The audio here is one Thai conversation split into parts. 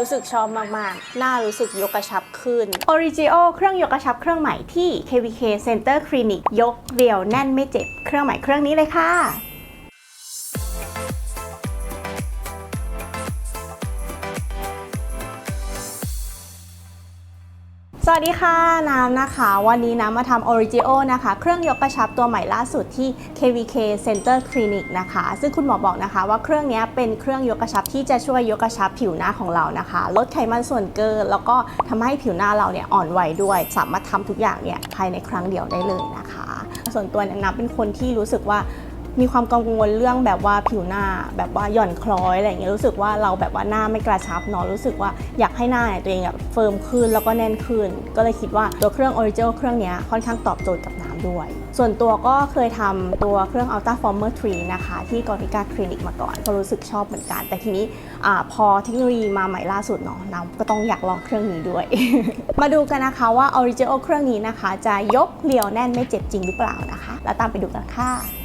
รู้สึกชอบมาก ๆ หน้ารู้สึกยกกระชับขึ้น Origio เครื่องยกกระชับเครื่องใหม่ที่ KVK Center Clinic ยกเรียวแน่นไม่เจ็บ เครื่องใหม่เครื่องนี้เลยค่ะ สวัสดีค่ะน้ำนะคะ วันนี้น้ำมาทำ Origio นะคะ เครื่องยกกระชับตัวใหม่ล่าสุดที่ KVK Center Clinic นะคะ ซึ่งคุณหมอบอกนะคะว่าเครื่องนี้เป็นเครื่องยกกระชับที่จะช่วยยกกระชับผิวหน้าของเรานะคะ ลดไขมันส่วนเกิน แล้วก็ทำให้ผิวหน้าเราเนี่ยอ่อนไหวด้วย สามารถทำทุกอย่างเนี่ยภายในครั้งเดียวได้เลยนะคะ ส่วนตัวเนี่ยน้ำเป็นคนที่รู้สึกว่า มีความกังวลเรื่องแบบว่าผิวหน้าแบบว่าหย่อนคล้อยอะไรอย่างเงี้ยรู้สึกว่าเราแบบว่าหน้าไม่กระชับเนาะรู้สึกว่าอยากให้หน้าเนี่ยตัวเองแบบเฟิร์มขึ้นแล้วก็แน่นขึ้น ก็เลยคิดว่าตัวเครื่อง Original เครื่องนี้ค่อนข้างตอบโจทย์กับน้ำด้วย ส่วนตัวก็เคยทำตัวเครื่อง Ultra Former 3 นะคะ ที่กอริกาคลินิกมาก่อนก็รู้สึกชอบเหมือนกัน แต่ทีนี้อพอเทคโนโลยีมาใหม่ล่าสุดเนาะน้ำก็ต้องอยากลองเครื่องนี้ด้วย มาดูกันนะคะว่า Original เครื่องนี้นะคะ จะยกเรียวแน่นไม่เจ็บจริงหรือเปล่านะคะ แล้วตามไปดูกันค่ะ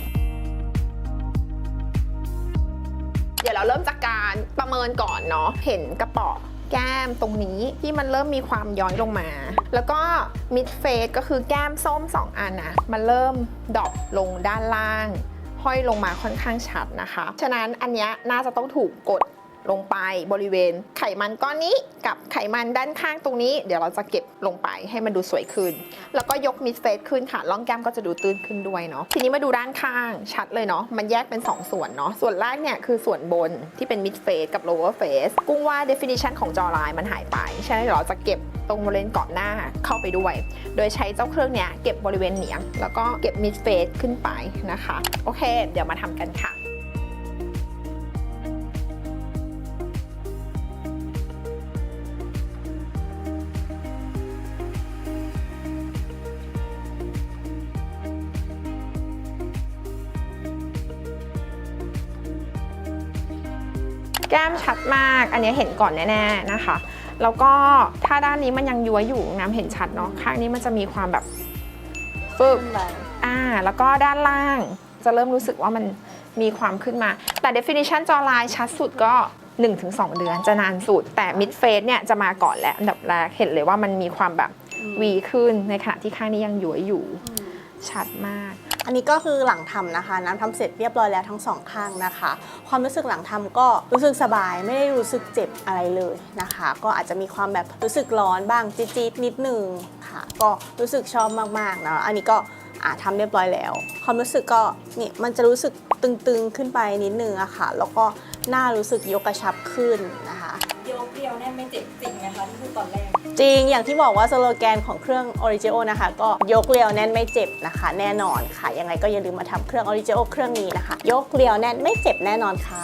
เดี๋ยวเราเริ่มจากการประเมินก่อนเนาะ เห็นกระป๋อแก้มตรงนี้ที่มันเริ่มมีความย้อยลงมา แล้วก็มิดเฟสก็คือแก้มส้ม 2 อันนะมันเริ่มดรอปลงด้านล่าง ห้อยลงมาค่อนข้างชัดนะคะ ฉะนั้นอันนี้น่าจะต้องถูกกด ลงไปบริเวณไขมันก้อนนี้กับไขมันด้านข้างตรงนี้ เดี๋ยวเราจะเก็บลงไปให้มันดูสวยขึ้น แล้วก็ยกมิดเฟสขึ้นค่ะร่องแก้มก็จะดูตื้นขึ้นด้วยเนาะทีนี้มาดูด้านข้างชัดเลยเนาะมันแยกเป็น 2 ส่วนเนาะส่วนแรกเนี่ยคือส่วนบนที่เป็นมิดเฟสกับ lower face กุ้งว่า definition ของจอไลน์มันหายไปฉะนั้นเดี๋ยวเราจะเก็บตรงบริเวณเกาะหน้าเข้าไปด้วย โดยใช้เจ้าเครื่องเนี้ยเก็บบริเวณเหนียง แล้วก็เก็บมิดเฟสขึ้นไปนะคะ โอเค เดี๋ยวมาทำกันค่ะ แก้มชัดมาก อันนี้เห็นก่อนแน่ๆนะคะ แล้วก็ถ้าด้านนี้มันยังย้วยอยู่น้ำเห็นชัดเนาะข้างนี้มันจะมีความแบบฟึบอ่าแล้วก็ด้านล่างจะเริ่มรู้สึกว่ามันมีความขึ้นมา แต่ definition จอลายชัดสุดก็ 1-2 เดือนจะนานสุด แต่ mid face เนี่ยจะมาก่อนแหละอันดับแรกเห็นเลยว่ามันมีความแบบวีขึ้นในขณะที่ข้างนี้ยังย้วยอยู่ชัดมาก อันนี้ก็คือหลังทำนะคะ น้ำทำเสร็จเรียบร้อยแล้วทั้งสองข้างนะคะ ความรู้สึกหลังทำก็รู้สึกสบายไม่ได้รู้สึกเจ็บอะไรเลยนะคะ ก็อาจจะมีความแบบรู้สึกร้อนบ้างจี๊ดๆนิดนึงค่ะ ก็รู้สึกชอบมากๆนะอันนี้ก็อ่าทำเรียบร้อยแล้ว ความรู้สึกก็นี่มันจะรู้สึกตึงๆขึ้นไปนิดนึงอะค่ะ แล้วก็หน้ารู้สึกยกกระชับขึ้นนะคะโยกเดียวแน่ไม่เจ็บจริงนะคะที่คือตอนแรก จริงอย่างที่บอกว่าสโลแกนของเครื่อง Origio นะคะ ก็ยกเรียวแน่นไม่เจ็บนะคะ แน่นอนค่ะ ยังไงก็อย่าลืมมาทำเครื่อง Origio เครื่องนี้นะคะ ยกเรียวแน่นไม่เจ็บแน่นอนค่ะ